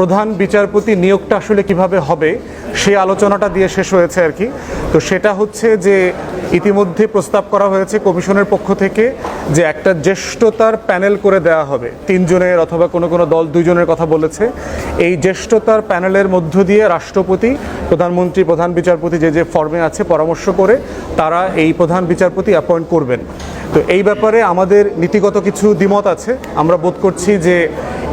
প্রধান বিচারপতি নিয়োগটা আসলে কীভাবে হবে, সেই আলোচনাটা দিয়ে শেষ হয়েছে আর কি। তো সেটা হচ্ছে যে ইতিমধ্যে প্রস্তাব করা হয়েছে কমিশনের পক্ষ থেকে যে একটা জ্যেষ্ঠতার প্যানেল করে দেওয়া হবে। তিনজনের অথবা কোনো কোনো দল দুইজনের কথা বলেছে। এই জ্যেষ্ঠতার প্যানেলের মধ্য দিয়ে রাষ্ট্রপতি, প্রধানমন্ত্রী, প্রধান বিচারপতি যে যে ফর্মে আছে পরামর্শ করে তারা এই প্রধান বিচারপতি অ্যাপয়েন্ট করবেন। তো এই ব্যাপারে আমাদের নীতিগত কিছু দ্বিমত আছে। আমরা বোধ করছি যে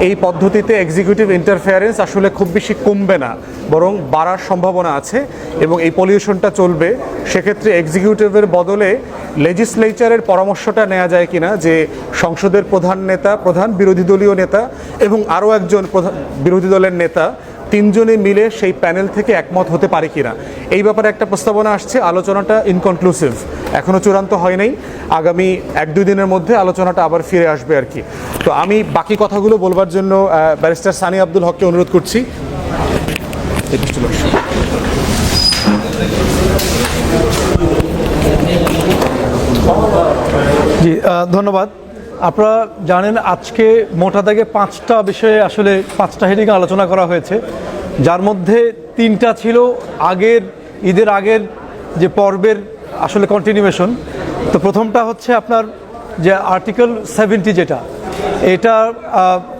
এই পদ্ধতিতে এক্সিকিউটিভ ইন্টারফেয়ারেন্স আসলে খুব বেশি কমবে না, বরং বাড়ার সম্ভাবনা আছে এবং এই পলিউশনটা চলবে। সেক্ষেত্রে এক্সিকিউটিভের বদলে লেজিসলেচারের পরামর্শটা নেওয়া যায় কিনা, যে সংসদের প্রধান নেতা, প্রধান বিরোধী দলীয় নেতা এবং আরও একজন প্রধান বিরোধী দলের নেতা তিনজনে মিলে সেই প্যানেল থেকে একমত হতে পারে কিনা? এই ব্যাপারে একটা প্রস্তাবনা আসছে, আলোচনাটা ইনকনক্লুসিভ এখনও চূড়ান্ত হয় নাই। আগামী এক দুই দিনের মধ্যে আলোচনাটা আবার ফিরে আসবে আর কি। তো আমি বাকি কথাগুলো বলবার জন্য ব্যারিস্টার সানি আব্দুল হককে অনুরোধ করছি। জি ধন্যবাদ। আপনারা জানেন আজকে মোটা দাগে পাঁচটা বিষয়ে আসলে পাঁচটা হেডিং আলোচনা করা হয়েছে। যার মধ্যে তিনটা ছিল আগের, ঈদের আগের যে পর্বের আসলে কন্টিনিউয়েশন তো প্রথমটা হচ্ছে আপনার যে আর্টিকেল সেভেন্টি যেটা, এটা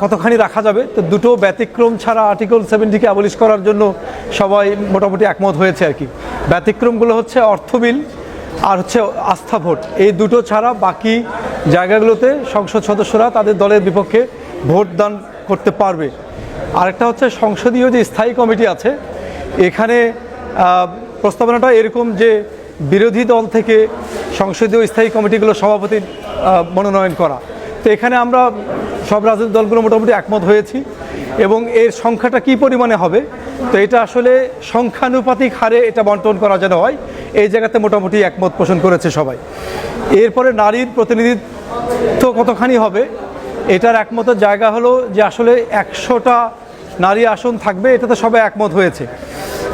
কতখানি রাখা যাবে? তো দুটো ব্যতিক্রম ছাড়া আর্টিকেল সেভেন্টিকে অ্যাবলিশ করার জন্য সবাই মোটামুটি একমত হয়েছে আর কি। ব্যতিক্রমগুলো হচ্ছে অর্থ বিল আর হচ্ছে আস্থা ভোট। এই দুটো ছাড়া বাকি জায়গাগুলোতে সংসদ সদস্যরা তাদের দলের বিপক্ষে ভোট দান করতে পারবে। আরেকটা হচ্ছে সংসদীয় যে স্থায়ী কমিটি আছে, এখানে প্রস্তাবনাটা এরকম যে বিরোধী দল থেকে সংসদীয় স্থায়ী কমিটিগুলো সভাপতির মনোনয়ন করা। তো এখানে আমরা সব রাজনৈতিক দলগুলো মোটামুটি একমত হয়েছি এবং এর সংখ্যাটা কি পরিমাণে হবে, তো এটা আসলে সংখ্যানুপাতিক হারে এটা বন্টন করা যেন হয়, এই জায়গাতে মোটামুটি একমত পোষণ করেছে সবাই। এরপরে নারীর প্রতিনিধিত্ব কতখানি হবে? এটার একমত জায়গা হলো যে আসলে একশোটা নারী আসন থাকবে, এটাতে সবাই একমত হয়েছে।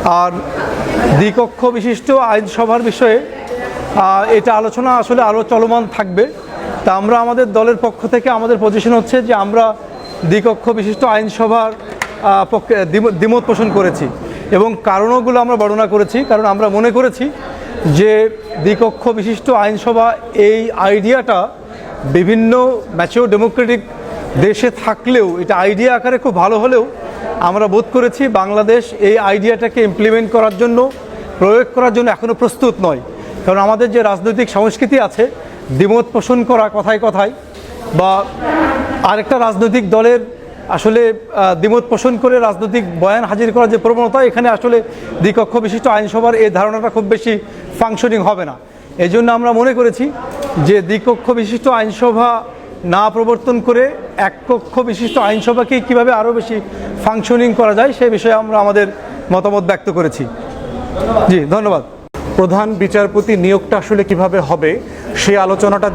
আর দ্বিকক্ষ বিশিষ্ট আইনসভার বিষয়ে এটা আলোচনা আসলে আরও চলমান থাকবে। তা আমরা আমাদের দলের পক্ষ থেকে আমাদের পজিশন হচ্ছে যে আমরা দ্বিকক্ষ বিশিষ্ট আইনসভার পক্ষে দ্বিম- দ্বিমত পোষণ করেছি। এবং কারণগুলো আমরা বর্ণনা করেছি, কারণ আমরা মনে করেছি যে দ্বিকক্ষ বিশিষ্ট আইনসভা এই আইডিয়াটা বিভিন্ন ম্যাচিওর ডেমোক্রেটিক দেশে থাকলেও, এটা আইডিয়া আকারে খুব ভালো হলেও আমরা বোধ করেছি বাংলাদেশ এই আইডিয়াটাকে ইমপ্লিমেন্ট করার জন্য, প্রয়োগ করার জন্য এখনও প্রস্তুত নয়। কারণ আমাদের যে রাজনৈতিক সংস্কৃতি আছে, দ্বিমত পোষণ করা কথায় কথায়, বা আরেকটা রাজনৈতিক দলের আসলে দ্বিমত পোষণ করে রাজনৈতিক বয়ান হাজির করার যে প্রবণতা, এখানে আসলে দ্বিকক্ষ বিশিষ্ট আইনসভার এই ধারণাটা খুব বেশি ফাংশনিং হবে না। এই জন্য আমরা মনে করেছি যে দ্বিকক্ষ বিশিষ্ট আইনসভা না প্রবর্তন করে এক কক্ষ বিশিষ্ট আইনসভাকে কীভাবে আরও বেশি ফাংশনিং করা যায় সে বিষয়ে আমরা আমাদের মতামত ব্যক্ত করেছি। জি, ধন্যবাদ। প্রধান বিচারপতি নিয়োগটা আসলে কীভাবে হবে, সেই আলোচনাটা